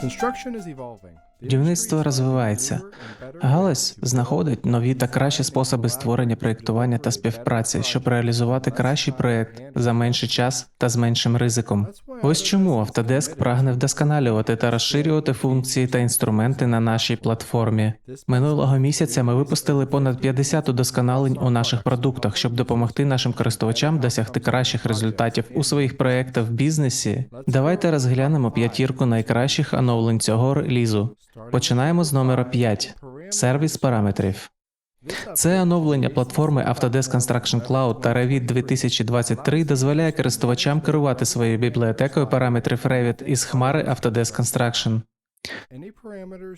Construction is evolving. Будівництво розвивається. Галузь знаходить нові та кращі способи створення проєктування та співпраці, щоб реалізувати кращий проєкт за менший час та з меншим ризиком. Ось чому Autodesk прагне вдосконалювати та розширювати функції та інструменти на нашій платформі. Минулого місяця ми випустили понад 50 удосконалень у наших продуктах, щоб допомогти нашим користувачам досягти кращих результатів у своїх проєктах в бізнесі. Давайте розглянемо п'ятірку найкращих оновлень цього релізу. Починаємо з номера 5 – сервіс параметрів. Це оновлення платформи Autodesk Construction Cloud та Revit 2023 дозволяє користувачам керувати своєю бібліотекою параметрів Revit із хмари Autodesk Construction.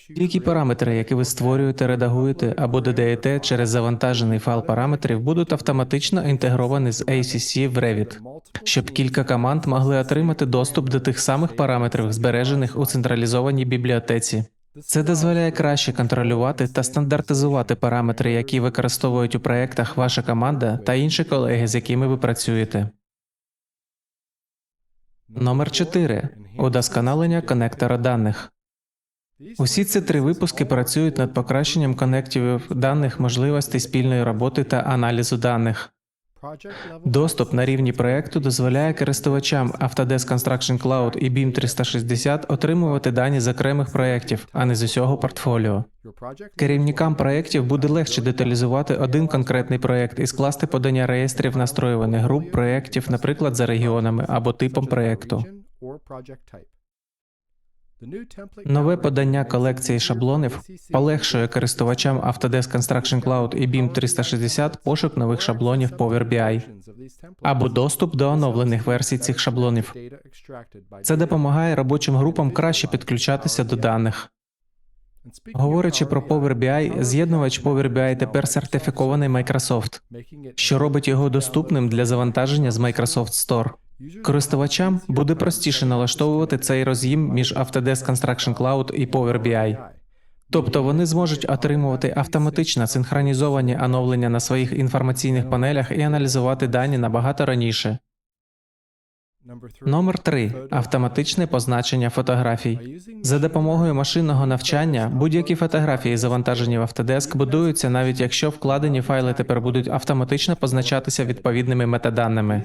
Які параметри, які ви створюєте, редагуєте або додаєте через завантажений файл параметрів, будуть автоматично інтегровані з ACC в Revit, щоб кілька команд могли отримати доступ до тих самих параметрів, збережених у централізованій бібліотеці. Це дозволяє краще контролювати та стандартизувати параметри, які використовують у проєктах ваша команда та інші колеги, з якими ви працюєте. Номер 4. Удосконалення коннектора даних. Усі ці три випуски працюють над покращенням коннектів даних, можливостей спільної роботи та аналізу даних. Доступ на рівні проекту дозволяє користувачам Autodesk Construction Cloud і BIM 360 отримувати дані з окремих проєктів, а не з усього портфоліо. Керівникам проєктів буде легше деталізувати один конкретний проєкт і скласти подання реєстрів настроюваних груп проєктів, наприклад, за регіонами або типом проєкту. Нове подання колекції шаблонів полегшує користувачам Autodesk Construction Cloud і BIM 360 пошук нових шаблонів Power BI або доступ до оновлених версій цих шаблонів. Це допомагає робочим групам краще підключатися до даних. Говорячи про Power BI, з'єднувач Power BI тепер сертифікований Microsoft, що робить його доступним для завантаження з Microsoft Store. Користувачам буде простіше налаштовувати цей роз'їм між Autodesk Construction Cloud і Power BI. Тобто вони зможуть отримувати автоматично синхронізовані оновлення на своїх інформаційних панелях і аналізувати дані набагато раніше. Номер 3. Автоматичне позначення фотографій. За допомогою машинного навчання будь-які фотографії, завантажені в Autodesk, будуються навіть якщо вкладені файли тепер будуть автоматично позначатися відповідними метаданими.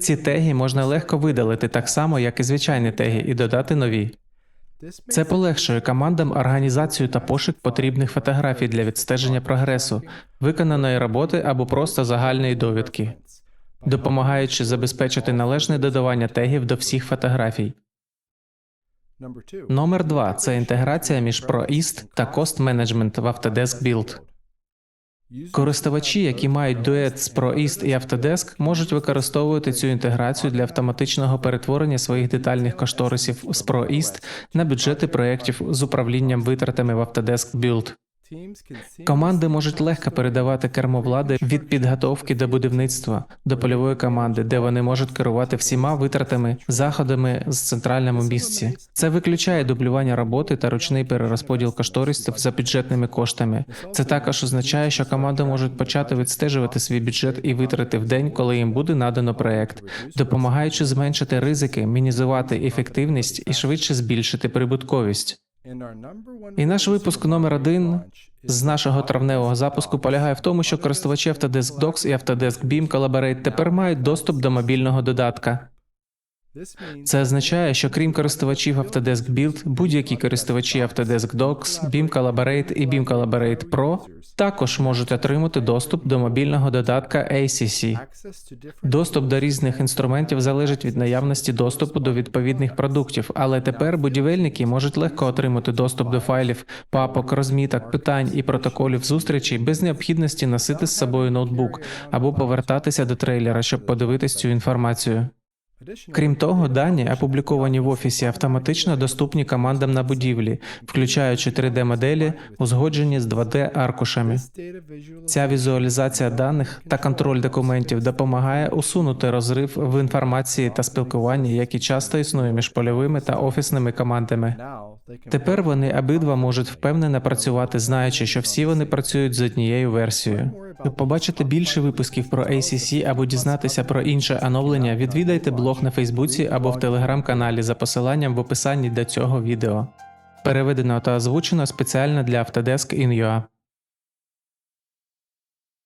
Ці теги можна легко видалити так само, як і звичайні теги, і додати нові. Це полегшує командам організацію та пошук потрібних фотографій для відстеження прогресу, виконаної роботи або просто загальної довідки, допомагаючи забезпечити належне додавання тегів до всіх фотографій. Номер 2 – це інтеграція між ProEast та Cost Management в Autodesk Build. Користувачі, які мають дует з ProEast і Autodesk, можуть використовувати цю інтеграцію для автоматичного перетворення своїх детальних кошторисів з ProEast на бюджети проєктів з управлінням витратами в Autodesk Build. Команди можуть легко передавати кермо влади від підготовки до будівництва до польової команди, де вони можуть керувати всіма витратами, заходами з центральному місці. Це виключає дублювання роботи та ручний перерозподіл кошторисів за бюджетними коштами. Це також означає, що команди можуть почати відстежувати свій бюджет і витрати в день, коли їм буде надано проект, допомагаючи зменшити ризики, мінізувати ефективність і швидше збільшити прибутковість. І наш випуск номер один з нашого травневого запуску полягає в тому, що користувачі Autodesk Docs і Autodesk Beam Collaborate тепер мають доступ до мобільного додатка. Це означає, що крім користувачів Autodesk Build, будь-які користувачі Autodesk Docs, BIM Collaborate і BIM Collaborate Pro також можуть отримати доступ до мобільного додатка ACC. Доступ до різних інструментів залежить від наявності доступу до відповідних продуктів, але тепер будівельники можуть легко отримати доступ до файлів, папок, розміток, питань і протоколів зустрічей без необхідності носити з собою ноутбук або повертатися до трейлера, щоб подивитись цю інформацію. Крім того, дані, опубліковані в офісі, автоматично доступні командам на будівлі, включаючи 3D-моделі, узгоджені з 2D-аркушами. Ця візуалізація даних та контроль документів допомагає усунути розрив в інформації та спілкуванні, який часто існує між польовими та офісними командами. Тепер вони обидва можуть впевнено працювати, знаючи, що всі вони працюють з однією версією. Щоб побачити більше випусків про ACC або дізнатися про інше оновлення, відвідайте блог на Фейсбуці або в телеграм-каналі за посиланням в описанні до цього відео. Переведено та озвучено спеціально для Autodesk in.ua.